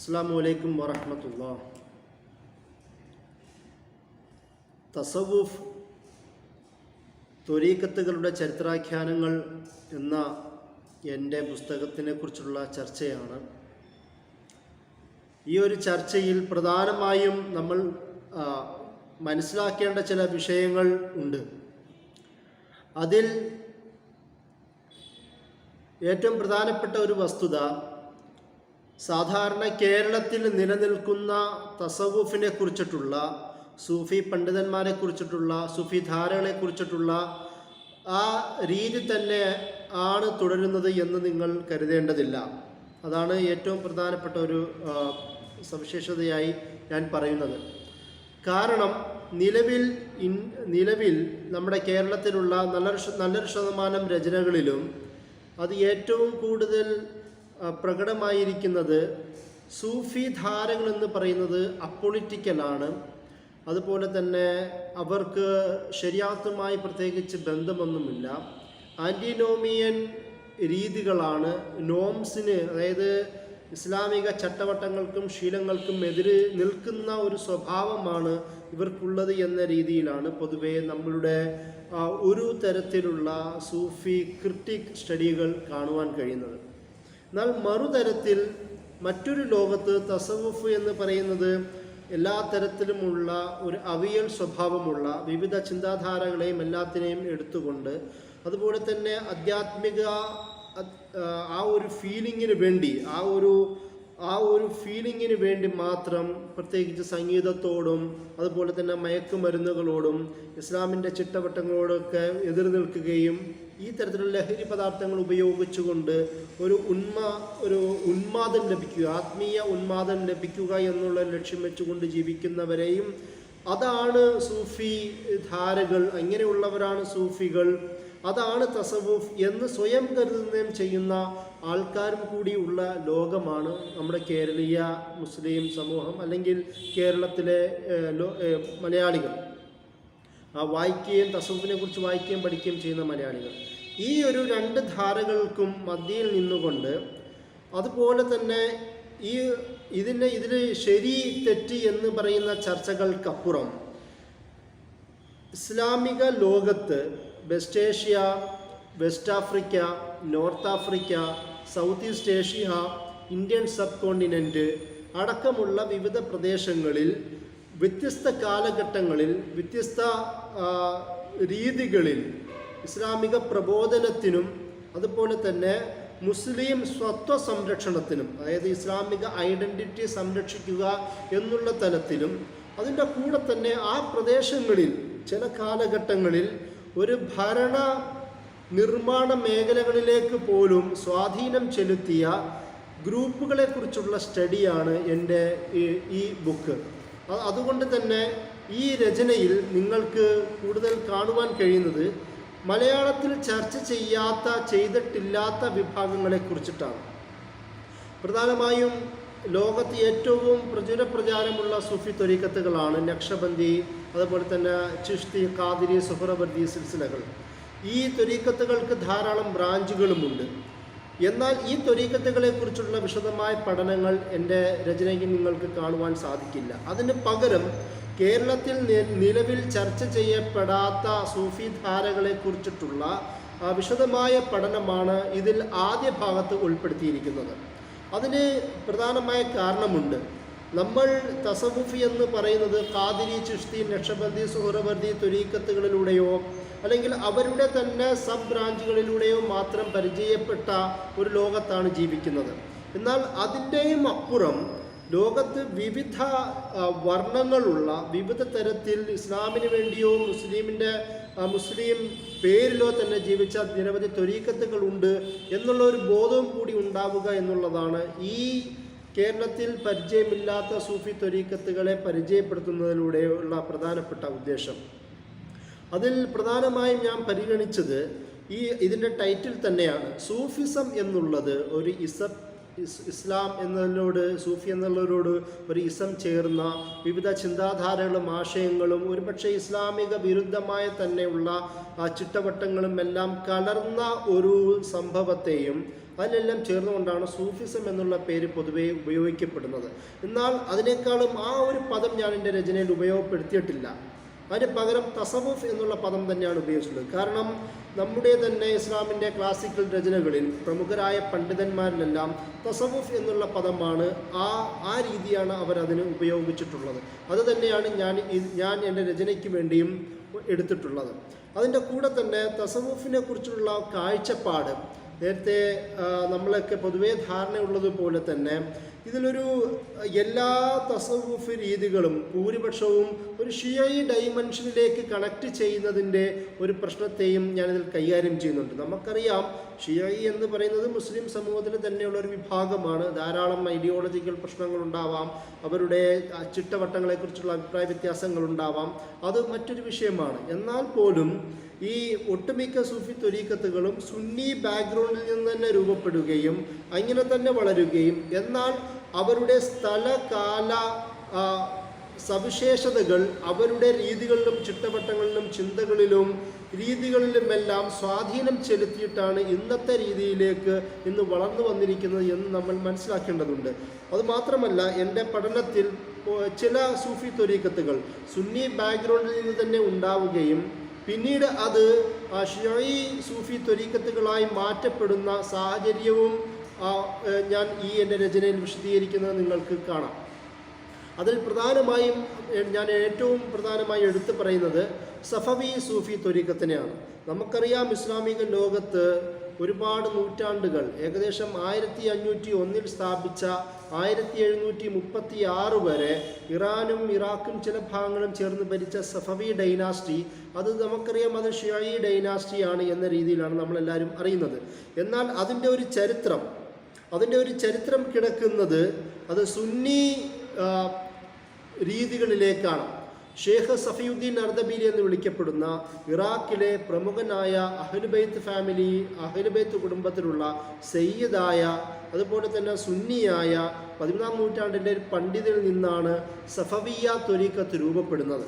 അസ്സാം വലൈക്കും വറഹമത്തുള്ള. തസവുഫ് ത്വരീക്കത്തുകളുടെ ചരിത്രാഖ്യാനങ്ങൾ എന്ന എന്റെ പുസ്തകത്തിനെ കുറിച്ചുള്ള ചർച്ചയാണ്. ഈ ഒരു ചർച്ചയിൽ പ്രധാനമായും നമ്മൾ മനസ്സിലാക്കേണ്ട ചില വിഷയങ്ങൾ ഉണ്ട്. അതിൽ ഏറ്റവും പ്രധാനപ്പെട്ട ഒരു വസ്തുത സാധാരണ കേരളത്തിൽ നിലനിൽക്കുന്ന തസവുഫിനെ കുറിച്ചിട്ടുള്ള സൂഫി പണ്ഡിതന്മാരെ കുറിച്ചിട്ടുള്ള സൂഫി ധാരകളെ കുറിച്ചിട്ടുള്ള ആ രീതി തന്നെ ആണ് തുടരുന്നത് എന്ന് നിങ്ങൾ കരുതേണ്ടതില്ല. അതാണ് ഏറ്റവും പ്രധാനപ്പെട്ട ഒരു സവിശേഷതയായി ഞാൻ പറയുന്നത്. കാരണം നിലവിൽ ഇൻ നിലവിൽ നമ്മുടെ കേരളത്തിലുള്ള നല്ലൊരു നല്ലൊരു ശതമാനം രചനകളിലും അത് ഏറ്റവും കൂടുതൽ പ്രകടമായിരിക്കുന്നത് സൂഫി ധാരകൾ എന്ന് പറയുന്നത് അപ്പൊളിറ്റിക്കലാണ് അതുപോലെ തന്നെ അവർക്ക് ശരിയാത്തുമായി പ്രത്യേകിച്ച് ബന്ധമൊന്നുമില്ല. ആന്റിനോമിയൻ രീതികളാണ് നോംസിന് അതായത് ഇസ്ലാമിക ചട്ടവട്ടങ്ങൾക്കും ശീലങ്ങൾക്കും എതിര് നിൽക്കുന്ന ഒരു സ്വഭാവമാണ് ഇവർക്കുള്ളത് എന്ന രീതിയിലാണ് പൊതുവേ നമ്മളുടെ ഒരു തരത്തിലുള്ള സൂഫി ക്രിട്ടിക് സ്റ്റഡികൾ കാണുവാൻ കഴിയുന്നത്. എന്നാൽ മറുതരത്തിൽ മറ്റൊരു ലോകത്ത് തസവുഫ് എന്ന് പറയുന്നത് എല്ലാ തരത്തിലുമുള്ള ഒരു അവിയൽ സ്വഭാവമുള്ള വിവിധ ചിന്താധാരകളെയും എല്ലാത്തിനെയും എടുത്തുകൊണ്ട് അതുപോലെ തന്നെ ആധ്യാത്മിക ആ, ഒരു ഫീലിങ്ങിന് വേണ്ടി ആ ഒരു ആ ഒരു ഫീലിങ്ങിന് വേണ്ടി മാത്രം പ്രത്യേകിച്ച് സംഗീതത്തോടും അതുപോലെ തന്നെ മയക്കുമരുന്നുകളോടും ഇസ്ലാമിന്റെ ചിട്ടവട്ടങ്ങളോടൊക്കെ എതിർ നിൽക്കുകയും ഈ തരത്തിലുള്ള ലഹരി പദാർത്ഥങ്ങൾ ഉപയോഗിച്ചുകൊണ്ട് ഒരു ഉന്മ ഒരു ഉന്മാദം ലഭിക്കുക ആത്മീയ ഉന്മാദം ലഭിക്കുക എന്നുള്ള ലക്ഷ്യം വെച്ചുകൊണ്ട് ജീവിക്കുന്നവരെയും അതാണ് സൂഫി ധാരകൾ അങ്ങനെയുള്ളവരാണ് സൂഫികൾ. അതാണ് തസവുഫ് എന്ന് സ്വയം കരുതുന്നതും ചെയ്യുന്ന ആൾക്കാരും കൂടിയുള്ള ലോകമാണ് നമ്മുടെ കേരളീയ മുസ്ലിം സമൂഹം അല്ലെങ്കിൽ കേരളത്തിലെ മലയാളികൾ. വായിക്കുകയും തസവുഫിനെ കുറിച്ച് വായിക്കുകയും പഠിക്കുകയും ചെയ്യുന്ന മലയാളികൾ. ഈ ഒരു രണ്ട് ധാരകൾക്കും മധ്യയിൽ നിന്നുകൊണ്ട് അതുപോലെ തന്നെ ഈ ഇതിന്റെ ഇതിൽ ശരി തെറ്റ് എന്ന് പറയുന്ന ചർച്ചകൾക്കപ്പുറം ഇസ്ലാമിക ലോകത്ത് West Asia West Africa North Africa South East Asia Indian subcontinent അടക്കമുള്ള വിവിധ പ്രദേശങ്ങളിൽ വ്യത്യസ്ത കാലഘട്ടങ്ങളിൽ വ്യത്യസ്ത രീതികളിൽ ഇസ്ലാമിക പ്രബോധനത്തിനും അതുപോലെ തന്നെ മുസ്ലിം സ്വത്വ സംരക്ഷണത്തിനും അതായത് ഇസ്ലാമിക ഐഡന്റിറ്റി സംരക്ഷിക്കുക എന്നുള്ള തലത്തിലും അതിന്റെ കൂടെ തന്നെ ആ പ്രദേശങ്ങളിൽ ചില കാലഘട്ടങ്ങളിൽ ഒരു ഭരണ നിർമ്മാണ മേഖലകളിലേക്ക് പോലും സ്വാധീനം ചെലുത്തിയ ഗ്രൂപ്പുകളെക്കുറിച്ചുള്ള സ്റ്റഡിയാണ് എന്റെ ഈ- ബുക്ക്. അതുകൊണ്ട് തന്നെ ഈ രചനയിൽ നിങ്ങൾക്ക് കൂടുതൽ കാണുവാൻ കഴിയുന്നത് മലയാളത്തിൽ ചർച്ച ചെയ്യാത്ത ചെയ്തിട്ടില്ലാത്ത വിഭാഗങ്ങളെ കുറിച്ചിട്ടാണ്. പ്രധാനമായും ലോകത്ത് ഏറ്റവും പ്രചുര പ്രചാരമുള്ള സൂഫി ത്വരീക്കത്തുകളാണ് നക്ഷബന്ദി അതുപോലെ തന്നെ ചിഷ്തി കാതിരി സുഹറബർദി സിൽസിലകൾ. ഈ ത്വരീക്കത്തുകൾക്ക് ധാരാളം ബ്രാഞ്ചുകളുമുണ്ട്. എന്നാൽ ഈ ത്വരീക്കത്തുകളെക്കുറിച്ചുള്ള വിശദമായ പഠനങ്ങൾ എന്റെ രചനയ്ക്ക് നിങ്ങൾക്ക് കാണുവാൻ സാധിക്കില്ല. അതിന് പകരം കേരളത്തിൽ നിലവിൽ ചർച്ച ചെയ്യപ്പെടാത്ത സൂഫി ധാരകളെ കുറിച്ചിട്ടുള്ള വിശദമായ പഠനമാണ് ഇതിൽ ആദ്യ ഭാഗത്ത് ഉൾപ്പെടുത്തിയിരിക്കുന്നത്. അതിന് പ്രധാനമായ കാരണമുണ്ട്. നമ്മൾ തസവുഫി എന്ന് പറയുന്നത് കാതിരി ചിഷ്തി നക്ഷബന്ദി സുഹറബർദി തുരീക്കത്തുകളിലൂടെയോ അല്ലെങ്കിൽ അവരുടെ തന്നെ സബ് ബ്രാഞ്ചുകളിലൂടെയോ മാത്രം പരിചയപ്പെട്ട ഒരു ലോകത്താണ് ജീവിക്കുന്നത്. എന്നാൽ അതിന്റെയും അപ്പുറം ലോകത്ത് വിവിധ വർണങ്ങളുള്ള വിവിധ തരത്തിൽ ഇസ്ലാമിന് വേണ്ടിയോ മുസ്ലിമിന്റെ മുസ്ലിം പേരിലോ തന്നെ ജീവിച്ച നിരവധി ത്വരീക്കത്തുകളുണ്ട് എന്നുള്ള ഒരു ബോധവും കൂടി ഉണ്ടാവുക എന്നുള്ളതാണ് ഈ കേരളത്തിൽ പരിചയമില്ലാത്ത സൂഫി തൊരീക്കത്തുകളെ പരിചയപ്പെടുത്തുന്നതിലൂടെയുള്ള പ്രധാനപ്പെട്ട ഉദ്ദേശം. അതിൽ പ്രധാനമായും ഞാൻ പരിഗണിച്ചത് ഈ ഇതിന്റെ ടൈറ്റിൽ തന്നെയാണ്. സൂഫിസം എന്നുള്ളത് ഒരു ഇസ് ഇസ്ലാം എന്നതിനോട് സൂഫി എന്നുള്ളവരോട് ഒരു ഇസം ചേർന്ന വിവിധ ചിന്താധാരകളും ആശയങ്ങളും ഒരുപക്ഷെ ഇസ്ലാമിക വിരുദ്ധമായ തന്നെയുള്ള ആ ചിട്ടവട്ടങ്ങളും എല്ലാം കലർന്ന ഒരു സംഭവത്തെയും അതിലെല്ലാം ചേർന്നുകൊണ്ടാണ് സൂഫിസം എന്നുള്ള പേര് പൊതുവെ ഉപയോഗിക്കപ്പെടുന്നത്. എന്നാൽ അതിനേക്കാളും ആ ഒരു പദം ഞാൻ എന്റെ രചനയിൽ ഉപയോഗപ്പെടുത്തിയിട്ടില്ല. അതിന് പകരം തസവുഫ് എന്നുള്ള പദം തന്നെയാണ് ഉപയോഗിച്ചിട്ടുള്ളത്. കാരണം നമ്മുടെ തന്നെ ഇസ്ലാമിന്റെ ക്ലാസിക്കൽ രചനകളിൽ പ്രമുഖരായ പണ്ഡിതന്മാരിലെല്ലാം തസവുഫ് എന്നുള്ള പദമാണ് ആ ആ രീതിയാണ് അവരതിന് ഉപയോഗിച്ചിട്ടുള്ളത്. അത് തന്നെയാണ് ഞാൻ ഞാൻ എന്റെ രചനയ്ക്ക് വേണ്ടിയും എടുത്തിട്ടുള്ളത്. അതിന്റെ കൂടെ തന്നെ തസവുഫിനെ കുറിച്ചുള്ള കാഴ്ചപ്പാട് നേരത്തെ നമ്മളൊക്കെ പൊതുവേ ധാരണയുള്ളതുപോലെ തന്നെ ഇതിലൊരു എല്ലാ തസവുഫ് രീതികളും ഭൂരിപക്ഷവും ഒരു ഷിയൈ ഡൈമെൻഷനിലേക്ക് കണക്ട് ചെയ്യുന്നതിന്റെ ഒരു പ്രശ്നത്തെയും ഞാനിതിൽ കൈകാര്യം ചെയ്യുന്നുണ്ട്. നമുക്കറിയാം ഷിയൈ എന്ന് പറയുന്നത് മുസ്ലിം സമൂഹത്തിൽ തന്നെയുള്ള ഒരു വിഭാഗമാണ്. ധാരാളം ഐഡിയോളജിക്കൽ പ്രശ്നങ്ങളുണ്ടാവാം. അവരുടെ ചിട്ടവട്ടങ്ങളെക്കുറിച്ചുള്ള അഭിപ്രായ വ്യത്യാസങ്ങളുണ്ടാവാം. അത് മറ്റൊരു വിഷയമാണ്. എന്നാൽ പോലും ഈ ഒട്ടുമിക്ക സൂഫി തൊരീക്കത്തുകളും സുന്നി ബാക്ക്ഗ്രൗണ്ടിൽ നിന്ന് തന്നെ രൂപപ്പെടുകയും അങ്ങനെ തന്നെ വളരുകയും എന്നാൽ അവരുടെ സ്ഥലകാല സവിശേഷതകൾ അവരുടെ രീതികളിലും ചിട്ടവട്ടങ്ങളിലും ചിന്തകളിലും രീതികളിലുമെല്ലാം സ്വാധീനം ചെലുത്തിയിട്ടാണ് ഇന്നത്തെ രീതിയിലേക്ക് ഇന്ന് വളർന്നു വന്നിരിക്കുന്നത് എന്ന് നമ്മൾ മനസ്സിലാക്കേണ്ടതുണ്ട്. അതുമാത്രമല്ല എന്റെ പഠനത്തിൽ ചില സൂഫി തൊരീക്കത്തുകൾ സുന്നി ബാക്ക്ഗ്രൗണ്ടിൽ നിന്ന് തന്നെ ഉണ്ടാവുകയും പിന്നീട് അത് ഷിയായി സൂഫി ത്വരീക്കത്തുകളായി മാറ്റപ്പെടുന്ന സാഹചര്യവും ഞാൻ ഈ എന്റെ രചനയിൽ വിശദീകരിക്കുന്നത് നിങ്ങൾക്ക് കാണാം. അതിൽ പ്രധാനമായും ഞാൻ ഏറ്റവും പ്രധാനമായി എടുത്തു പറയുന്നത് സഫവി സൂഫി ത്വരീക്കത്തിനെയാണ് നമുക്കറിയാം ഇസ്ലാമിക ലോകത്ത് ഒരുപാട് നൂറ്റാണ്ടുകൾ ഏകദേശം ആയിരത്തി അഞ്ഞൂറ്റി ഒന്നിൽ സ്ഥാപിച്ച ആയിരത്തി എഴുന്നൂറ്റി മുപ്പത്തി ആറ് വരെ ഇറാനും ഇറാഖും ചില ഭാഗങ്ങളും ചേർന്ന് ഭരിച്ച സഫവി ഡൈനാസ്റ്റി അത് നമുക്കറിയാം അത് ഷിയായി ഡൈനാസ്റ്റിയാണ് എന്ന രീതിയിലാണ് നമ്മളെല്ലാവരും അറിയുന്നത്. എന്നാൽ അതിന്റെ ഒരു ചരിത്രം അതിന്റെ ഒരു ചരിത്രം കിടക്കുന്നത് അത് സുന്നി രീതികളിലേക്കാണ്. ഷേഖ് സഫിയുദ്ദീൻ അർദബീലി എന്ന് വിളിക്കപ്പെടുന്ന ഇറാഖിലെ പ്രമുഖനായ അഹ്ലുബൈത്ത് ഫാമിലി അഹ്ലുബൈത്ത് കുടുംബത്തിലുള്ള സയ്യിദായ അതുപോലെ തന്നെ സുന്നിയായ പതിമൂന്നാം നൂറ്റാണ്ടിന്റെ ഒരു പണ്ഡിതിൽ നിന്നാണ് സഫവിയ ത്വരീക്കത്ത് രൂപപ്പെടുന്നത്.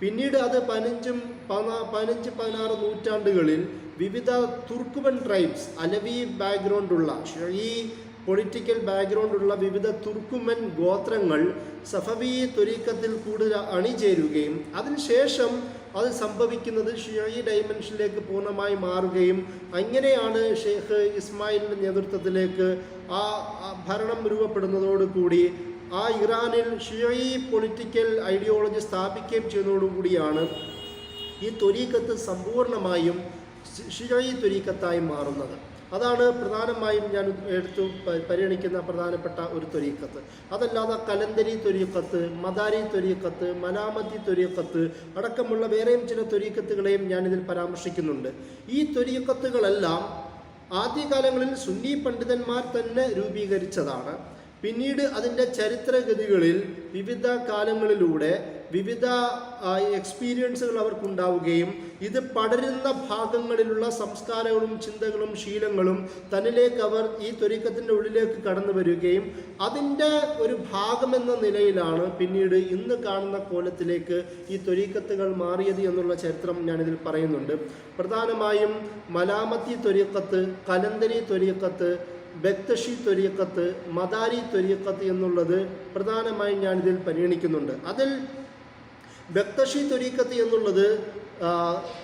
പിന്നീട് അത് പതിനഞ്ചും പതിനാ- പതിനഞ്ച് പതിനാറ് നൂറ്റാണ്ടുകളിൽ വിവിധ തുർക്കുമൻ ട്രൈബ്സ് അലവി ബാക്ക്ഗ്രൗണ്ടുള്ള ഈ പൊളിറ്റിക്കൽ ബാക്ക്ഗ്രൗണ്ടുള്ള വിവിധ തുർക്കുമൻ ഗോത്രങ്ങൾ സഫവി ത്വരീക്കത്തിൽ കൂടുതൽ അണിചേരുകയും അതിനുശേഷം അത് സംഭവിക്കുന്നത് ഷിയായി ഡൈമെൻഷനിലേക്ക് പൂർണമായി മാറുകയും അങ്ങനെയാണ് ഷെയ്ഖ് ഇസ്മായിലിന്റെ നേതൃത്വത്തിലേക്ക് ആ ഭരണം രൂപപ്പെടുന്നതോടുകൂടി ആ ഇറാനിൽ ഷിയായി പൊളിറ്റിക്കൽ ഐഡിയോളജി സ്ഥാപിക്കുകയും ചെയ്യുന്നതോടുകൂടിയാണ് ഈ ത്വരീക്കത്ത് സമ്പൂർണമായും ഷിയായി ത്വരീക്കത്തായി മാറുന്നത്. അതാണ് പ്രധാനമായും ഞാൻ എടുത്തു പരിഗണിക്കുന്ന പ്രധാനപ്പെട്ട ഒരു തൊരീക്കത്ത് അതല്ലാതെ കലന്തരി തൊരീക്കത്ത് മദാരി തൊരീക്കത്ത് മലാമത്തി തൊരീക്കത്ത് അടക്കമുള്ള വേറെയും ചില തൊരിയക്കത്തുകളെയും ഞാൻ ഇതിൽ പരാമർശിക്കുന്നുണ്ട്. ഈ തൊരീക്കത്തുകളെല്ലാം ആദ്യകാലങ്ങളിൽ സുന്നി പണ്ഡിതന്മാർ തന്നെ രൂപീകരിച്ചതാണ്. പിന്നീട് അതിന്റെ ചരിത്രഗതികളിൽ വിവിധ കാലങ്ങളിലൂടെ വിവിധ എക്സ്പീരിയൻസുകൾ അവർക്കുണ്ടാവുകയും ഇത് പടരുന്ന ഭാഗങ്ങളിലുള്ള സംസ്കാരങ്ങളും ചിന്തകളും ശീലങ്ങളും തന്നിലേക്ക് അവർ ഈ ത്വരീക്കത്തിന്റെ ഉള്ളിലേക്ക് കടന്നു വരികയും അതിന്റെ ഒരു ഭാഗമെന്ന നിലയിലാണ് പിന്നീട് ഇന്ന് കാണുന്ന കോലത്തിലേക്ക് ഈ ത്വരീക്കത്തുകൾ മാറിയത് എന്നുള്ള ചരിത്രം ഞാനിതിൽ പറയുന്നുണ്ട്. പ്രധാനമായും മലാമത്തി ത്വരീക്കത്ത് കലന്തരി ത്വരീക്കത്ത് ബക്തഷി ത്വരീക്കത്ത് മദാരി ത്വരീക്കത്ത് എന്നുള്ളത് പ്രധാനമായും ഞാനിതിൽ പരിഗണിക്കുന്നുണ്ട്. അതിൽ ബക്തഷി തുരീക്കത്ത് എന്നുള്ളത്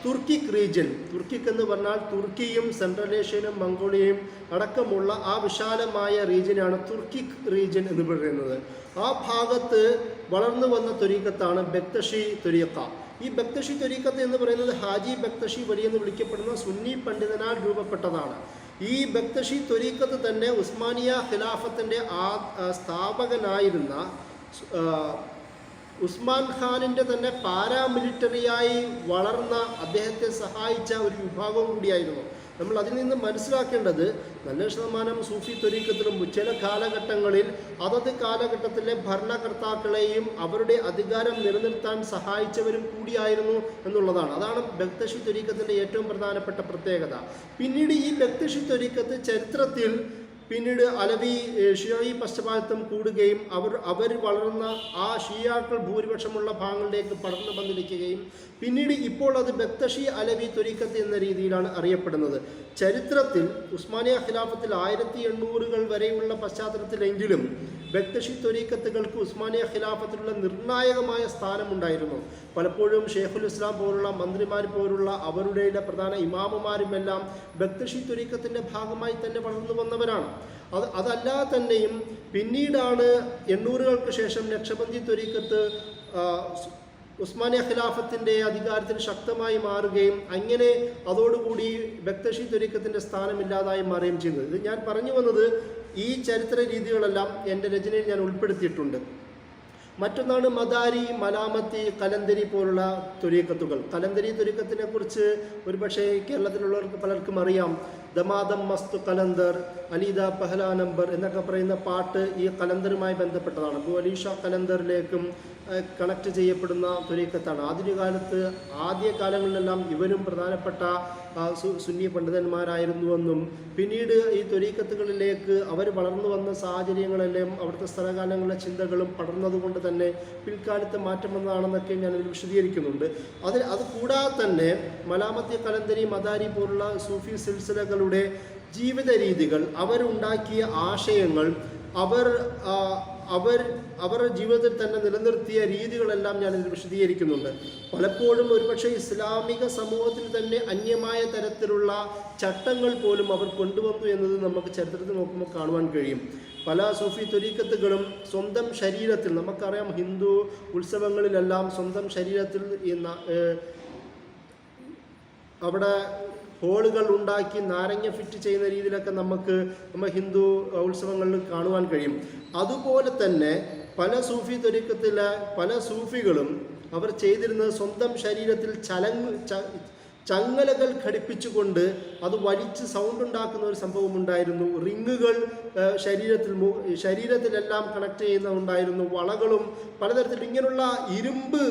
തുർക്കിക് റീജ്യൻ. തുർക്കിക് എന്ന് പറഞ്ഞാൽ തുർക്കിയും സെൻട്രൽ ഏഷ്യനും മംഗോളിയയും അടക്കമുള്ള ആ വിശാലമായ റീജിയനാണ് തുർക്കിക് റീജ്യൻ എന്ന് പറയുന്നത്. ആ ഭാഗത്ത് വളർന്നു വന്ന തുരീക്കത്താണ് ബക്തഷി തുരീക്ക. ഈ ബക്തഷി തുരീക്കത്ത് എന്ന് പറയുന്നത് ഹാജി ബക്തഷി വലി എന്ന് വിളിക്കപ്പെടുന്ന സുന്നി പണ്ഡിതനാൽ രൂപപ്പെട്ടതാണ്. ഈ ബക്തഷി ത്വരീക്കത്ത് തന്നെ ഉസ്മാനിയ ഖിലാഫത്തിന്റെ ആ സ്ഥാപകനായിരുന്ന ഉസ്മാൻ ഖാനിന്റെ തന്നെ പാരാമിലിറ്ററിയായി വളർന്ന അദ്ദേഹത്തെ സഹായിച്ച ഒരു വിഭാഗം കൂടിയായിരുന്നു. നമ്മൾ അതിൽ നിന്ന് മനസ്സിലാക്കേണ്ടത് നല്ല ശതമാനം സൂഫി ത്വരീക്കത്തിലും ചില കാലഘട്ടങ്ങളിൽ അതത് കാലഘട്ടത്തിലെ ഭരണകർത്താക്കളെയും അവരുടെ അധികാരം നിലനിർത്താൻ സഹായിച്ചവരും കൂടിയായിരുന്നു എന്നുള്ളതാണ്. അതാണ് ബക്തഷി ത്വരീക്കത്തിന്റെ ഏറ്റവും പ്രധാനപ്പെട്ട പ്രത്യേകത. പിന്നീട് ഈ ബക്തഷി ത്വരീക്കത്ത് ചരിത്രത്തിൽ പിന്നീട് അലവി ഷിയായി പശ്ചാത്തലം കൂടുകയും അവർ അവർ വളർന്ന ആ ഷിയാക്കൾ ഭൂരിപക്ഷമുള്ള ഭാഗങ്ങളിലേക്ക് പടർന്നു വന്നിരിക്കുകയും പിന്നീട് ഇപ്പോൾ അത് ബക്തഷി അലവി തുരീക്കത്ത് എന്ന രീതിയിലാണ് അറിയപ്പെടുന്നത്. ചരിത്രത്തിൽ ഉസ്മാനിയ ഖിലാഫത്തിൽ ആയിരത്തി എണ്ണൂറുകൾ വരെയുള്ള പശ്ചാത്തലത്തിലെങ്കിലും ബക്തഷി ത്വരീക്കത്തുകൾക്ക് ഉസ്മാനിയ ഖിലാഫത്തിലുള്ള നിർണായകമായ സ്ഥാനമുണ്ടായിരുന്നു. പലപ്പോഴും ഷെയ്ഖുൽ ഇസ്ലാം പോലുള്ള മന്ത്രിമാർ പോലുള്ള അവരുടെ പ്രധാന ഇമാമുമാരുമെല്ലാം ബക്തഷി ത്വരീക്കത്തിന്റെ ഭാഗമായി തന്നെ വളർന്നു വന്നവരാണ്. അത് അതല്ലാതെ തന്നെയും പിന്നീടാണ് എണ്ണൂറുകൾക്ക് ശേഷം നക്ഷബന്ദി ത്വരീക്കത്ത് ഉസ്മാനിയ ഖിലാഫത്തിന്റെ അധികാരത്തിൽ ശക്തമായി മാറുകയും അങ്ങനെ അതോടുകൂടി ബക്തഷി ത്വരീക്കത്തിന്റെ സ്ഥാനമില്ലാതായി മാറുകയും ചെയ്യുന്നത് ഇത് ഞാൻ പറഞ്ഞു വന്നത് ഈ ചരിത്ര രീതികളെല്ലാം എന്റെ രചനയിൽ ഞാൻ ഉൾപ്പെടുത്തിയിട്ടുണ്ട്. മറ്റൊന്നാണ് മദാരി മലാമത്തി കലന്തരി പോലുള്ള തുരീക്കത്തുകൾ കലന്തരി ത്വരീക്കത്തിനെ കുറിച്ച് ഒരുപക്ഷെ കേരളത്തിലുള്ളവർക്ക് പലർക്കും അറിയാം. ദമാദം മസ്തു കലന്തർ അലീദ പഹല നമ്പർ എന്നൊക്കെ പറയുന്ന പാട്ട് ഈ കലന്തറുമായി ബന്ധപ്പെട്ടതാണ്. അബു അലീഷ കലന്തറിലേക്കും കണക്ട് ചെയ്യപ്പെടുന്ന തുരീക്കത്താണ് ആധുനിക കാലത്ത് ആദ്യ കാലങ്ങളിലെല്ലാം ഇവരും പ്രധാനപ്പെട്ട സുന്നി പണ്ഡിതന്മാരായിരുന്നുവെന്നും പിന്നീട് ഈ തുരീക്കത്തുകളിലേക്ക് അവർ വളർന്നു വന്ന സാഹചര്യങ്ങളെല്ലാം അവിടുത്തെ സ്ഥലകാലങ്ങളിലെ ചിന്തകളും പടർന്നതുകൊണ്ട് തന്നെ പിൽക്കാലത്ത് മാറ്റം വന്നതാണെന്നൊക്കെ ഞാനതിൽ വിശദീകരിക്കുന്നുണ്ട്. അതിൽ അതുകൂടാതെ തന്നെ മലാമത്തി കലന്തരി മദാരി പോലുള്ള സൂഫി സിൽസിലകളുടെ ജീവിത രീതികൾ അവരുണ്ടാക്കിയ ആശയങ്ങൾ അവർ അവർ അവരുടെ ജീവിതത്തിൽ തന്നെ നിലനിർത്തിയ രീതികളെല്ലാം ഞാൻ ഇതിൽ വിശദീകരിക്കുന്നുണ്ട്. പലപ്പോഴും ഒരുപക്ഷെ ഇസ്ലാമിക സമൂഹത്തിൽ തന്നെ അന്യമായ തരത്തിലുള്ള ചട്ടങ്ങൾ പോലും അവർ കൊണ്ടുവന്നു എന്നത് നമുക്ക് ചരിത്രത്തിൽ നോക്കുമ്പോൾ കാണുവാൻ കഴിയും. പല സൂഫി തൊരീക്കത്തുകളും സ്വന്തം ശരീരത്തിൽ നമുക്കറിയാം ഹിന്ദു ഉത്സവങ്ങളിലെല്ലാം സ്വന്തം ശരീരത്തിൽ അവിടെ ഹോളുകൾ ഉണ്ടാക്കി നാരങ്ങ ഫിറ്റ് ചെയ്യുന്ന രീതിയിലൊക്കെ നമുക്ക് നമ്മൾ ഹിന്ദു ഉത്സവങ്ങളിൽ കാണുവാൻ കഴിയും. അതുപോലെ തന്നെ പല സൂഫി ത്വരീക്കത്തിലെ പല സൂഫികളും അവർ ചെയ്തിരുന്നത് സ്വന്തം ശരീരത്തിൽ ചലങ് ചങ്ങലകൾ ഘടിപ്പിച്ചുകൊണ്ട് അത് വലിച്ച് സൗണ്ട് ഉണ്ടാക്കുന്ന ഒരു സംഭവം ഉണ്ടായിരുന്നു. റിങ്ങുകൾ ശരീരത്തിൽ ശരീരത്തിലെല്ലാം കണക്ട് ചെയ്യുന്ന ഉണ്ടായിരുന്നു. വളകളും പലതരത്തിൽ ഇങ്ങനെയുള്ള ഇരുമ്പ്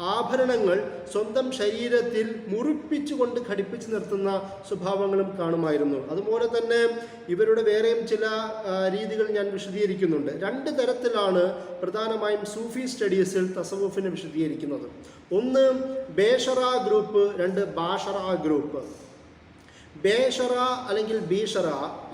ആഭരണങ്ങൾ സ്വന്തം ശരീരത്തിൽ മുറിപ്പിച്ചുകൊണ്ട് ഘടിപ്പിച്ചു നിർത്തുന്ന സ്വഭാവങ്ങളും കാണുമായിരുന്നു. അതുപോലെ തന്നെ ഇവരുടെ വേറെയും ചില രീതികൾ ഞാൻ വിശദീകരിക്കുന്നുണ്ട്. രണ്ട് തരത്തിലാണ് പ്രധാനമായും സൂഫി സ്റ്റഡീസിൽ തസവുഫിനെ വിശദീകരിക്കുന്നത്. ഒന്ന് ബേഷറ ഗ്രൂപ്പ് രണ്ട് ബാഷറ ഗ്രൂപ്പ്. ബേഷറ അല്ലെങ്കിൽ ബീഷറ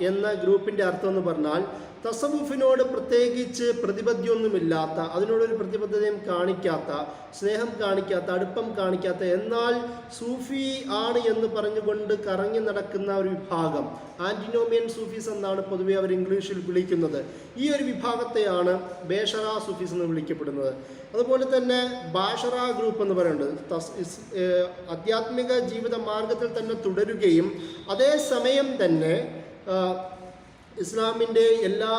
എന്ന ഗ്രൂപ്പിന്റെ അർത്ഥം എന്ന് പറഞ്ഞാൽ തസവുഫിനോട് പ്രത്യേകിച്ച് പ്രതിബദ്ധയൊന്നുമില്ലാത്ത അതിനോടൊരു പ്രതിബദ്ധതയും കാണിക്കാത്ത സ്നേഹം കാണിക്കാത്ത അടുപ്പം കാണിക്കാത്ത എന്നാൽ സൂഫി ആണ് എന്ന് പറഞ്ഞുകൊണ്ട് കറങ്ങി നടക്കുന്ന ഒരു വിഭാഗം. ആന്റിനോമിയൻ സൂഫീസ് എന്നാണ് പൊതുവെ അവർ ഇംഗ്ലീഷിൽ വിളിക്കുന്നത്. ഈ ഒരു വിഭാഗത്തെയാണ് ബേഷറ സൂഫീസ് എന്ന് വിളിക്കപ്പെടുന്നത്. അതുപോലെ തന്നെ ബാഷറ ഗ്രൂപ്പ് എന്ന് പറയുന്നത് ആധ്യാത്മിക ജീവിത മാർഗത്തിൽ തന്നെ തുടരുകയും അതേസമയം തന്നെ ഇസ്ലാമിന്റെ എല്ലാ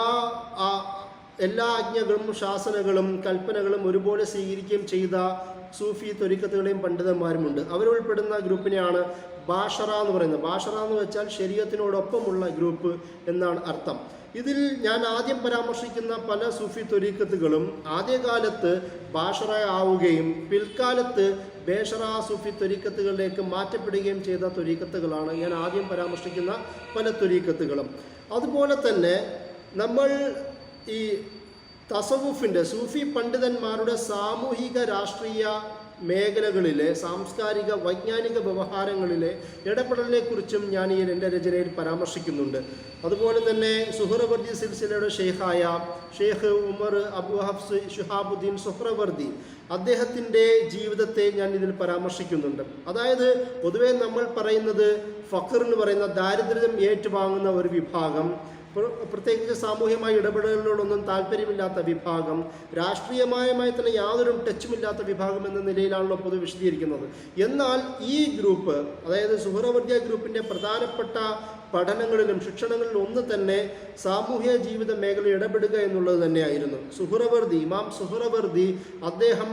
എല്ലാ ആജ്ഞകളും ശാസനകളും കൽപ്പനകളും ഒരുപോലെ സ്വീകരിക്കുകയും ചെയ്ത സൂഫി ത്വരിക്കത്തുകളെയും പണ്ഡിതന്മാരുമുണ്ട്. അവരുൾപ്പെടുന്ന ഗ്രൂപ്പിനെയാണ് ബാഷറ എന്ന് പറയുന്നത്. ബാഷറ എന്ന് വെച്ചാൽ ശരീരത്തിനോടൊപ്പമുള്ള ഗ്രൂപ്പ് എന്നാണ് അർത്ഥം. ഇതിൽ ഞാൻ ആദ്യം പരാമർശിക്കുന്ന പല സൂഫി ത്വരീക്കത്തുകളും ആദ്യകാലത്ത് ബാഷറ ആവുകയും പിൽക്കാലത്ത് ബേഷറ സൂഫി ത്വരീക്കത്തുകളിലേക്ക് മാറ്റപ്പെടുകയും ചെയ്ത ത്വരീക്കത്തുകളാണ് ഞാൻ ആദ്യം പരാമർശിക്കുന്ന പല ത്വരീക്കത്തുകളും. അതുപോലെ തന്നെ നമ്മൾ ഈ തസവുഫിന്റെ സൂഫി പണ്ഡിതന്മാരുടെ സാമൂഹിക രാഷ്ട്രീയ മേഖലകളിലെ സാംസ്കാരിക വൈജ്ഞാനിക വ്യവഹാരങ്ങളിലെ ഇടപെടലിനെക്കുറിച്ചും ഞാൻ ഈ എന്റെ രചനയിൽ പരാമർശിക്കുന്നുണ്ട്. അതുപോലെ തന്നെ സുഹറവർദി സിൽസിലയുടെ ഷെയ്ഖായ ഷെയ്ഖ് ഉമർ അബു ഹഫ്സ് ഷുഹാബുദ്ദീൻ സുഹ്റവർദി അദ്ദേഹത്തിന്റെ ജീവിതത്തെ ഞാൻ ഇതിൽ പരാമർശിക്കുന്നുണ്ട്. അതായത് പൊതുവേ നമ്മൾ പറയുന്നത് ഫഖർ എന്ന് പറയുന്ന ദാരിദ്ര്യം ഏറ്റുവാങ്ങുന്ന ഒരു വിഭാഗം പ്രത്യേകിച്ച് സാമൂഹ്യമായ ഇടപെടലുകളോടൊന്നും താല്പര്യമില്ലാത്ത വിഭാഗം രാഷ്ട്രീയമായമായി തന്നെ യാതൊരു ടച്ചുമില്ലാത്ത വിഭാഗം എന്ന നിലയിലാണല്ലോ പൊതു വിശദീകരിക്കുന്നത്. എന്നാൽ ഈ ഗ്രൂപ്പ് അതായത് സുഹറവർദ്യ ഗ്രൂപ്പിന്റെ പ്രധാനപ്പെട്ട പഠനങ്ങളിലും ശിക്ഷണങ്ങളിലും ഒന്ന് തന്നെ സാമൂഹ്യ ജീവിത മേഖല ഇടപെടുക എന്നുള്ളത് തന്നെയായിരുന്നു. സുഹറവർദി ഇമാം സുഹറവർദി അദ്ദേഹം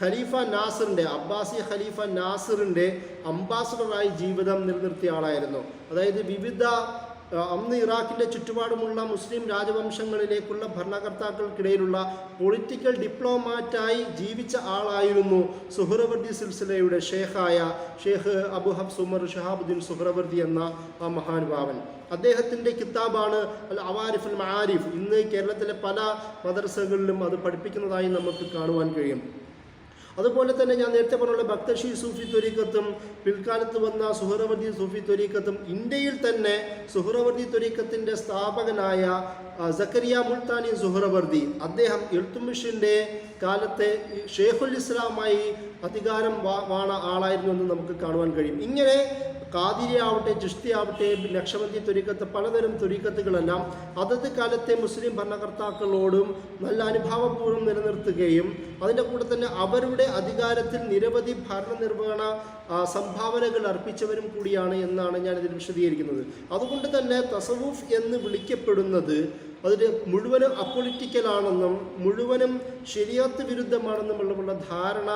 ഖലീഫ നാസറിന്റെ അബ്ബാസി ഖലീഫ നാസറിന്റെ അംബാസഡറായി ജീവിതം നിലനിർത്തിയ ആളായിരുന്നു. അതായത് വിവിധ അന്ന് ഇറാഖിന്റെ ചുറ്റുപാടുമുള്ള മുസ്ലിം രാജവംശങ്ങളിലേക്കുള്ള ഭരണകർത്താക്കൾക്കിടയിലുള്ള പൊളിറ്റിക്കൽ ഡിപ്ലോമാറ്റായി ജീവിച്ച ആളായിരുന്നു സുഹ്റവർദി സിൽസിലയുടെ ഷേഖായ Sheikh Abu Hafs Umar Shahabuddin Suhrawardi എന്ന ആ മഹാനുഭാവൻ. അദ്ദേഹത്തിന്റെ കിതാബാണ് അൽ അവാരിഫ് അൽ മആരിഫ് ഇന്ന് കേരളത്തിലെ പല മദർസകളിലും അത് പഠിപ്പിക്കുന്നതായി നമുക്ക് കാണുവാൻ കഴിയും. അതുപോലെ തന്നെ ഞാൻ നേരത്തെ പറഞ്ഞുള്ള ഭക്തഷി സൂഫി ത്വരീക്കത്തും പിൽക്കാലത്ത് വന്ന സുഹറവർദി സൂഫി ത്വരീക്കത്തും ഇന്ത്യയിൽ തന്നെ സുഹറവർദി ത്വരീക്കത്തിന്റെ സ്ഥാപകനായ സക്കരിയ മുൾത്താനി സുഹറവർദി അദ്ദേഹം എഴുത്തുമിഷിന്റെ കാലത്തെ ഷെയ്ഖുൽ ഇസ്ലാമായി അധികാരം വാണ ആളായിരുന്നു എന്ന് നമുക്ക് കാണുവാൻ കഴിയും. ഇങ്ങനെ കാതിരി ജുഷ്തിയാവട്ടെ ലക്ഷമന്തി ത്വരീക്കത്ത് പലതരം തുരിക്കത്തുകളെല്ലാം അതത് കാലത്തെ മുസ്ലിം ഭരണകർത്താക്കളോടും നല്ല അനുഭാവപൂർവം നിലനിർത്തുകയും അതിന്റെ കൂടെ തന്നെ അവരുടെ അധികാരത്തിൽ നിരവധി ഭരണനിർവഹണ സംഭാവനകൾ അർപ്പിച്ചവരും കൂടിയാണ് എന്നാണ് ഞാൻ ഇതിൽ വിശദീകരിക്കുന്നത്. അതുകൊണ്ട് തന്നെ തസവൂഫ് എന്ന് വിളിക്കപ്പെടുന്നത് അതിൽ മുഴുവനും അപ്പൊളിറ്റിക്കലാണെന്നും മുഴുവനും ശരിയാത്ത് വിരുദ്ധമാണെന്നുമുള്ള ധാരണ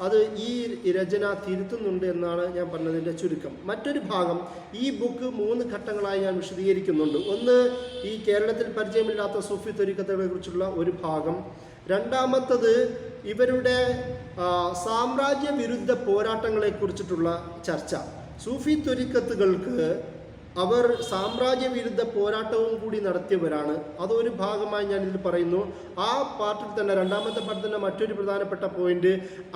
അത് ഈ രചന തിരുത്തുന്നുണ്ട് എന്നാണ് ഞാൻ പറഞ്ഞതിന്റെ ചുരുക്കം. മറ്റൊരു ഭാഗം ഈ ബുക്ക് മൂന്ന് ഘട്ടങ്ങളായി ഞാൻ വിശദീകരിക്കുന്നുണ്ട്. ഒന്ന് ഈ കേരളത്തിൽ പരിചയമില്ലാത്ത സൂഫി ത്വരിക്കത്തുകളെ കുറിച്ചുള്ള ഒരു ഭാഗം. രണ്ടാമത്തത് ഇവരുടെ സാമ്രാജ്യ വിരുദ്ധ പോരാട്ടങ്ങളെ കുറിച്ചിട്ടുള്ള ചർച്ച. സൂഫി ത്വരിക്കത്തുകൾക്ക് അവർ സാമ്രാജ്യ വിരുദ്ധ പോരാട്ടവും കൂടി നടത്തിയവരാണ്. അതൊരു ഭാഗമായി ഞാൻ ഇതിൽ പറയുന്നു. ആ പാർട്ടിൽ തന്നെ രണ്ടാമത്തെ പാർട്ടിൽ തന്നെ മറ്റൊരു പ്രധാനപ്പെട്ട പോയിന്റ്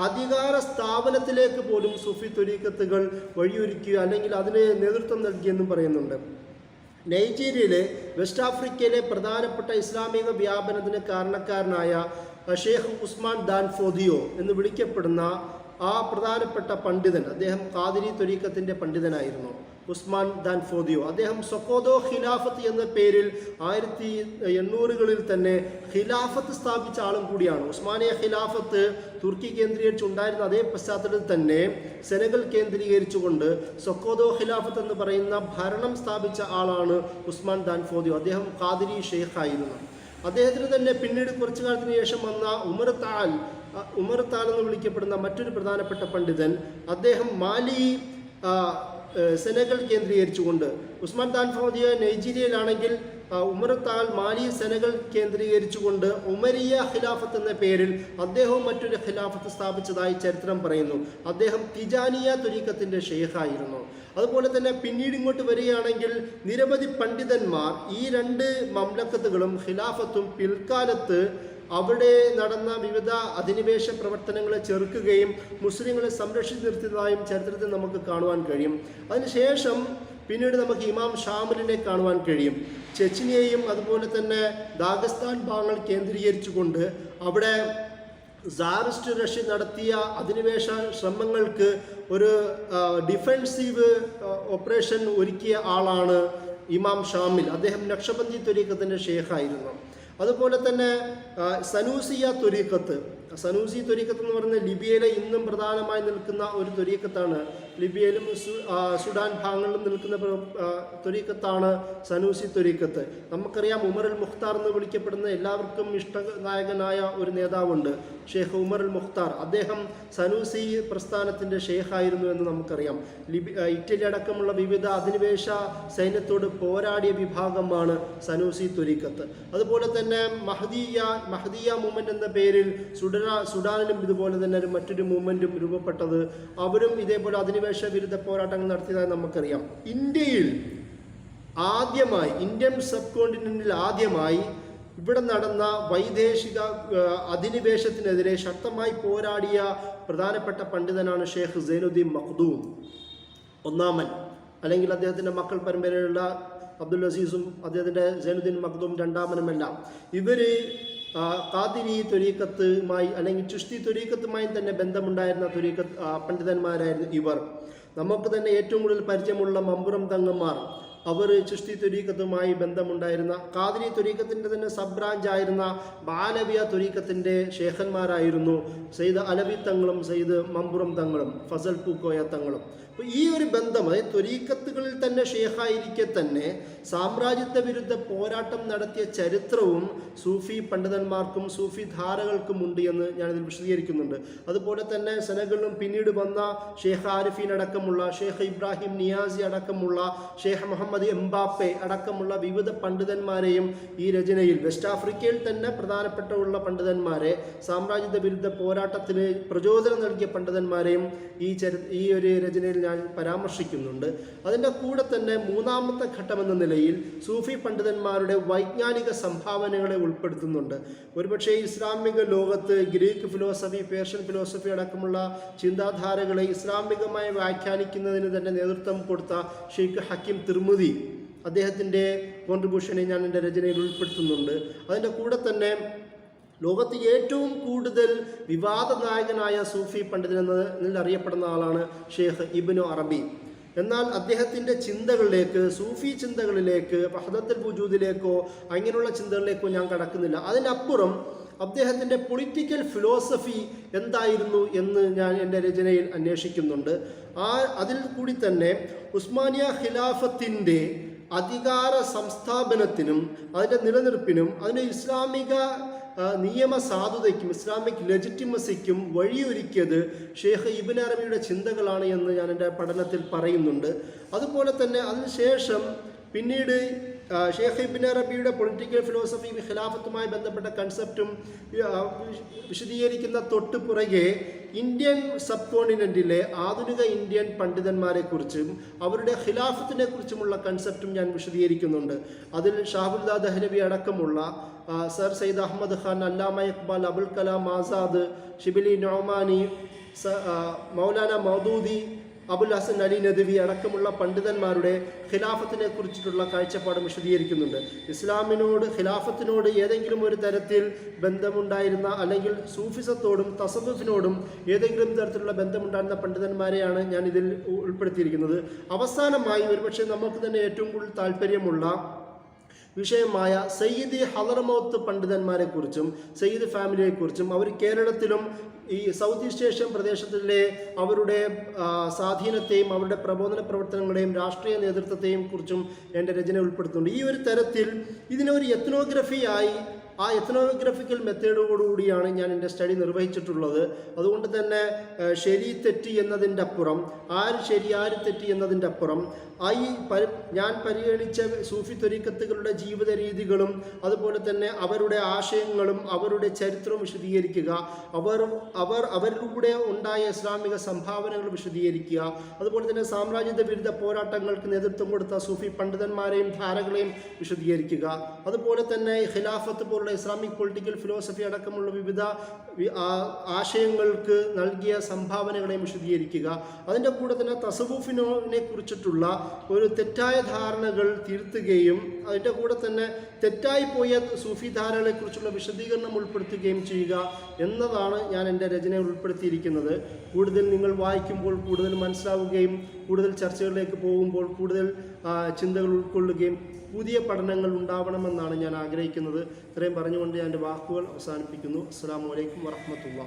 അധികാര സ്ഥാപനത്തിലേക്ക് പോലും സുഫി തുരീക്കത്തുകൾ വഴിയൊരുക്കുക അല്ലെങ്കിൽ അതിന് നേതൃത്വം നൽകിയെന്നും പറയുന്നുണ്ട്. നൈജീരിയയിലെ വെസ്റ്റ് ആഫ്രിക്കയിലെ പ്രധാനപ്പെട്ട ഇസ്ലാമിക വ്യാപനത്തിന് കാരണക്കാരനായ ഷേഖ് ഉസ്മാൻ ദാൻ ഫോദിയോ എന്ന് വിളിക്കപ്പെടുന്ന ആ പ്രധാനപ്പെട്ട പണ്ഡിതൻ അദ്ദേഹം കാതിരി തുരീക്കത്തിന്റെ പണ്ഡിതനായിരുന്നു. Usman dan Fodio. അദ്ദേഹം സൊക്കോദോ ഖിലാഫത്ത് എന്ന പേരിൽ ആയിരത്തി എണ്ണൂറുകളിൽ തന്നെ ഖിലാഫത്ത് സ്ഥാപിച്ച ആളും കൂടിയാണ്. ഉസ്മാനിയ ഖിലാഫത്ത് തുർക്കി കേന്ദ്രീകരിച്ചുണ്ടായിരുന്ന അതേ പശ്ചാത്തലത്തിൽ തന്നെ സെനഗൽ കേന്ദ്രീകരിച്ചുകൊണ്ട് സൊക്കോദോ ഖിലാഫത്ത് എന്ന് പറയുന്ന ഭരണം സ്ഥാപിച്ച ആളാണ് ഉസ്മാൻ ദാൻ ഫോദിയോ. അദ്ദേഹം ഖാദിരി ഷെയ്ഖായിരുന്നു. അദ്ദേഹത്തിന് തന്നെ പിന്നീട് കുറച്ചു കാലത്തിന് ശേഷം വന്ന ഉമർ താൽ ഉമർ താൽ എന്ന് വിളിക്കപ്പെടുന്ന മറ്റൊരു പ്രധാനപ്പെട്ട പണ്ഡിതൻ അദ്ദേഹം മാലി സെനഗൽ കേന്ദ്രീകരിച്ചുകൊണ്ട്. ഉസ്മാൻ താൻ ഫൗദിയ നൈജീരിയയിലാണെങ്കിൽ ഉമർ താൽ മാലി സെനഗൽ കേന്ദ്രീകരിച്ചുകൊണ്ട് ഉമരിയ ഖിലാഫത്ത് എന്ന പേരിൽ അദ്ദേഹവും മറ്റൊരു ഖിലാഫത്ത് സ്ഥാപിച്ചതായി ചരിത്രം പറയുന്നു. അദ്ദേഹം തിജാനിയ തുരീക്കത്തിന്റെ ഷെയ്ഖായിരുന്നു. അതുപോലെ തന്നെ പിന്നീട് ഇങ്ങോട്ട് വരികയാണെങ്കിൽ നിരവധി പണ്ഡിതന്മാർ ഈ രണ്ട് മംലക്കത്തുകളും ഖിലാഫത്തും പിൽക്കാലത്ത് അവിടെ നടന്ന വിവിധ അധിനിവേശ പ്രവർത്തനങ്ങളെ ചെറുക്കുകയും മുസ്ലിങ്ങളെ സംരക്ഷിച്ചു നിർത്തിയതായും ചരിത്രത്തിൽ നമുക്ക് കാണുവാൻ കഴിയും. അതിനുശേഷം പിന്നീട് നമുക്ക് ഇമാം ഷാമിലിനെ കാണുവാൻ കഴിയും. ചെച്ചിനെയും അതുപോലെ തന്നെ ദാഗസ്ഥാൻ ഭാഗങ്ങൾ കേന്ദ്രീകരിച്ചുകൊണ്ട് അവിടെ സാറിസ്റ്റ് റഷ്യ നടത്തിയ അധിനിവേശ ശ്രമങ്ങൾക്ക് ഒരു ഡിഫെൻസീവ് ഓപ്പറേഷൻ ഒരുക്കിയ ആളാണ് ഇമാം ഷാമിൽ. അദ്ദേഹം നക്ഷബന്ദി ത്വരീക്കത്തിന്റെ ഷേഖായിരുന്നു. അതുപോലെ തന്നെ സനൂസിയ തുരീക്കത്ത് സനൂസി തുരീക്കത്ത് എന്ന് പറയുന്നത് ലിബിയയിലെ ഇന്നും പ്രധാനമായി നിൽക്കുന്ന ഒരു തുരീക്കത്താണ് ലിബിയയിലും സുഡാൻ ഭാഗങ്ങളിലും നിൽക്കുന്ന തുരീക്കത്താണ് സനൂസി തുരീക്കത്ത് നമുക്കറിയാം ഉമർ അൽ മുഖ്താർ എന്ന് വിളിക്കപ്പെടുന്ന എല്ലാവർക്കും ഇഷ്ടനായകനായ ഒരു നേതാവുണ്ട്. ഷെയ്ഖ് ഉമർ അൽ മുഖ്താർ അദ്ദേഹം സനൂസി പ്രസ്ഥാനത്തിന്റെ ഷെയ്ഖായിരുന്നു എന്ന് നമുക്കറിയാം. ലിബി ഇറ്റലി അടക്കമുള്ള വിവിധ അധിനിവേശ സൈന്യത്തോട് പോരാടിയ വിഭാഗമാണ് സനൂസി തുരിക്കത്ത്. അതുപോലെ തന്നെ മഹദീയ മഹദീയ മൂവ്മെന്റ് എന്ന പേരിൽ സുഡാ സുഡാനിലും ഇതുപോലെ തന്നെ ഒരു മറ്റൊരു മൂവ്മെന്റും രൂപപ്പെട്ടത് അവരും ഇതേപോലെ അധിനിവേശ വിരുദ്ധ പോരാട്ടങ്ങൾ നടത്തിയതായി നമുക്കറിയാം. ഇന്ത്യയിൽ ആദ്യമായി ഇന്ത്യൻ സബ് കോണ്ടിനെന്റിൽ ആദ്യമായി ഇവിടെ നടന്ന വൈദേശിക അധിനിവേശത്തിനെതിരെ ശക്തമായി പോരാടിയ പ്രധാനപ്പെട്ട പണ്ഡിതനാണ് ഷെയ്ഖ് സൈനുദ്ദീൻ മഖ്ദൂം. ഒന്നാമൻ. അല്ലെങ്കിൽ അദ്ദേഹത്തിന്റെ മക്കൾ പരമ്പരയിലുള്ള അബ്ദുൽ അസീസും അദ്ദേഹത്തിന്റെ സൈനുദ്ദീൻ മഖ്ദൂം രണ്ടാമനുമെല്ലാം. ഇവർ കാതിരി തുരീക്കത്തുമായി അല്ലെങ്കിൽ ചുഷ്തി ത്വരീക്കത്തുമായി തന്നെ ബന്ധമുണ്ടായിരുന്ന ത്വരീക്കത്ത് ആ, പണ്ഡിതന്മാരായിരുന്നു ഇവർ. നമുക്ക് തന്നെ ഏറ്റവും കൂടുതൽ പരിചയമുള്ള മമ്പുറം തങ്ങന്മാർ. അവർ ചിഷ്തി തുരീക്കത്തുമായി ബന്ധമുണ്ടായിരുന്ന കാതിരി തുരീക്കത്തിന്റെ തന്നെ സബ് ബ്രാഞ്ചായിരുന്ന ബാലവിയ തുരീക്കത്തിന്റെ ഷേഖന്മാരായിരുന്നു സെയ്ദ് അലവി തങ്ങളും സെയ്ദ് മമ്പുറം തങ്ങളും ഫസൽ പൂക്കോയ തങ്ങളും. അപ്പോൾ ഈ ഒരു ബന്ധം അതായത് ത്വരീക്കത്തുകളിൽ തന്നെ ഷേഖായിരിക്കെ തന്നെ സാമ്രാജ്യത്വ വിരുദ്ധ പോരാട്ടം നടത്തിയ ചരിത്രവും സൂഫി പണ്ഡിതന്മാർക്കും സൂഫി ധാരകൾക്കും ഉണ്ട് എന്ന് ഞാനിതിൽ വിശദീകരിക്കുന്നുണ്ട്. അതുപോലെ തന്നെ സെനകളിലും പിന്നീട് വന്ന ഷേഖ് ആരിഫീൻ അടക്കമുള്ള ഷേഖ് ഇബ്രാഹിം നിയാസി അടക്കമുള്ള ഷേഖ് മുഹമ്മദ് എംബാപ്പെ അടക്കമുള്ള വിവിധ പണ്ഡിതന്മാരെയും ഈ രചനയിൽ വെസ്റ്റ് ആഫ്രിക്കയിൽ തന്നെ പ്രധാനപ്പെട്ട ഉള്ള പണ്ഡിതന്മാരെ സാമ്രാജ്യത്വ വിരുദ്ധ പോരാട്ടത്തിന് പ്രചോദനം നൽകിയ പണ്ഡിതന്മാരെയും ഈ ചരി ഈ ഒരു രചനയിൽ ഞാൻ പരാമർശിക്കുന്നുണ്ട്. അതിന്റെ കൂടെ തന്നെ മൂന്നാമത്തെ ഘട്ടമെന്ന നിലയിൽ സൂഫി പണ്ഡിതന്മാരുടെ വൈജ്ഞാനിക സംഭാവനകളെ ഉൾപ്പെടുത്തുന്നുണ്ട്. ഒരുപക്ഷേ ഇസ്ലാമിക ലോകത്ത് ഗ്രീക്ക് ഫിലോസഫി പേർഷ്യൻ ഫിലോസഫി അടക്കമുള്ള ചിന്താധാരകളെ ഇസ്ലാമികമായി വ്യാഖ്യാനിക്കുന്നതിന് തന്നെ നേതൃത്വം കൊടുത്ത ഷെയ്ഖ് ഹക്കിം തിർമുദി അദ്ദേഹത്തിന്റെ കോൺട്രിബ്യൂഷനെ ഞാൻ എന്റെ രചനയിൽ ഉൾപ്പെടുത്തുന്നുണ്ട്. അതിന്റെ കൂടെ തന്നെ ലോകത്ത് ഏറ്റവും കൂടുതൽ വിവാദ നായകനായ സൂഫി പണ്ഡിതൻ എന്നതിൽ അറിയപ്പെടുന്ന ആളാണ് ഷെയ്ഖ് ഇബ്നു അറബി. എന്നാൽ അദ്ദേഹത്തിന്റെ ചിന്തകളിലേക്ക് സൂഫി ചിന്തകളിലേക്ക് വഹദത്തുൽ ബുജൂദിലേക്കോ അങ്ങനെയുള്ള ചിന്തകളിലേക്കോ ഞാൻ കടക്കുന്നില്ല. അതിനപ്പുറം അദ്ദേഹത്തിന്റെ പൊളിറ്റിക്കൽ ഫിലോസഫി എന്തായിരുന്നു എന്ന് ഞാൻ എന്റെ രചനയിൽ അന്വേഷിക്കുന്നുണ്ട്. ആ അതിൽ കൂടി തന്നെ ഉസ്മാനിയ ഖിലാഫത്തിന്റെ അധികാര സംസ്ഥാപനത്തിനും അതിന്റെ നിലനിൽപ്പിനും അതിന്റെ ഇസ്ലാമിക നിയമ സാധുതയ്ക്കും ഇസ്ലാമിക് ലെജിറ്റിമസിക്കും വഴിയൊരുക്കിയത് ഷെയ്ഖ് ഇബിൻ അറബിയുടെ ചിന്തകളാണ് എന്ന് ഞാൻ എന്റെ പഠനത്തിൽ പറയുന്നുണ്ട്. അതുപോലെ തന്നെ അതിനുശേഷം പിന്നീട് ഷെയ്ഖ് ഇബിൻ അറബിയുടെ പൊളിറ്റിക്കൽ ഫിലോസഫിയും ഖിലാഫത്തുമായി ബന്ധപ്പെട്ട കൺസെപ്റ്റും വിശദീകരിക്കുന്ന തൊട്ട് പുറകെ ഇന്ത്യൻ സബ് കോണ്ടിനെന്റിലെ ആധുനിക ഇന്ത്യൻ പണ്ഡിതന്മാരെക്കുറിച്ചും അവരുടെ ഖിലാഫത്തിനെ കുറിച്ചുമുള്ള കൺസെപ്റ്റും ഞാൻ വിശദീകരിക്കുന്നുണ്ട്. അതിൽ ഷാഹുൽദാ ദഹ്ലവി അടക്കമുള്ള സർ സയ്യിദ് അഹമ്മദ് ഖാൻ അല്ലാമ ഇക്ബാൽ അബുൽ കലാം ആസാദ് ഷിബിലി നൊമാനി മൗലാന മൗദൂദി അബുൽ ഹസൻ അലി നദവി അടക്കമുള്ള പണ്ഡിതന്മാരുടെ ഖിലാഫത്തിനെ കുറിച്ചിട്ടുള്ള കാഴ്ചപ്പാടും വിശദീകരിക്കുന്നുണ്ട്. ഇസ്ലാമിനോട് ഖിലാഫത്തിനോട് ഏതെങ്കിലും ഒരു തരത്തിൽ ബന്ധമുണ്ടായിരുന്ന അല്ലെങ്കിൽ സൂഫിസത്തോടും തസവുഫിനോടും ഏതെങ്കിലും തരത്തിലുള്ള ബന്ധമുണ്ടായിരുന്ന പണ്ഡിതന്മാരെയാണ് ഞാൻ ഇതിൽ ഉൾപ്പെടുത്തിയിരിക്കുന്നത്. അവസാനമായി ഒരുപക്ഷെ നമുക്ക് തന്നെ ഏറ്റവും കൂടുതൽ താല്പര്യമുള്ള വിഷയമായ സയ്യിദ് ഹലർമൗത്ത് പണ്ഡിതന്മാരെക്കുറിച്ചും സയ്യിദ് ഫാമിലിയെക്കുറിച്ചും അവർ കേരളത്തിലും ഈ സൗത്ത് ഈസ്റ്റ് ഏഷ്യൻ പ്രദേശത്തിലെ അവരുടെ സ്വാധീനത്തെയും അവരുടെ പ്രബോധന പ്രവർത്തനങ്ങളെയും രാഷ്ട്രീയ നേതൃത്വത്തെയും കുറിച്ചും എന്റെ രചന ഉൾപ്പെടുത്തുന്നുണ്ട്. ഈ ഒരു തരത്തിൽ ഇതിനെ ഒരു എത്നോഗ്രഫിയായി ആ എത്നോഗ്രഫിക്കൽ മെത്തേഡോടുകൂടിയാണ് ഞാൻ എന്റെ സ്റ്റഡി നിർവഹിച്ചിട്ടുള്ളത്. അതുകൊണ്ട് തന്നെ ശരി തെറ്റി എന്നതിന്റെ അപ്പുറം ആര് ശരി ആര് തെറ്റി എന്നതിന്റെ അപ്പുറം ഈ ഞാൻ പരിഗണിച്ച സൂഫി ത്വരീക്കത്തുകളുടെ ജീവിത രീതികളും അതുപോലെ തന്നെ അവരുടെ ആശയങ്ങളും അവരുടെ ചരിത്രവും വിശദീകരിക്കുക. അവർ അവർ അവരിലൂടെ ഉണ്ടായ ഇസ്ലാമിക സംഭാവനകൾ വിശദീകരിക്കുക. അതുപോലെ തന്നെ സാമ്രാജ്യത്വ വിരുദ്ധ പോരാട്ടങ്ങൾക്ക് നേതൃത്വം കൊടുത്ത സൂഫി പണ്ഡിതന്മാരെയും ധാരകളെയും വിശദീകരിക്കുക. അതുപോലെ തന്നെ ഖിലാഫത്ത് പോലുള്ള ഇസ്ലാമിക് പൊളിറ്റിക്കൽ ഫിലോസഫി അടക്കമുള്ള വിവിധ ആശയങ്ങൾക്ക് നൽകിയ സംഭാവനകളെയും വിശദീകരിക്കുക. അതിന്റെ കൂടെ തന്നെ തസവൂഫിനോനെ കുറിച്ചിട്ടുള്ള ഒരു തെറ്റായ ധാരണകൾ തിരുത്തുകയും അതിന്റെ കൂടെ തന്നെ തെറ്റായി പോയ സൂഫി ധാരകളെക്കുറിച്ചുള്ള വിശദീകരണം ഉൾപ്പെടുത്തുകയും ചെയ്യുക എന്നതാണ് ഞാൻ എന്റെ രചനയിൽ ഉൾപ്പെടുത്തിയിരിക്കുന്നത്. കൂടുതൽ നിങ്ങൾ വായിക്കുമ്പോൾ കൂടുതൽ മനസ്സിലാവുകയും കൂടുതൽ ചർച്ചകളിലേക്ക് പോകുമ്പോൾ കൂടുതൽ ചിന്തകൾ ഉൾക്കൊള്ളുകയും പുതിയ പഠനങ്ങൾ ഉണ്ടാവണമെന്നാണ് ഞാൻ ആഗ്രഹിക്കുന്നത്. ഇത്രയും പറഞ്ഞുകൊണ്ട് ഞാൻ എന്റെ വാക്കുകൾ അവസാനിപ്പിക്കുന്നു. അസ്സാം വലൈക്കും വറഹമത്തുള്ള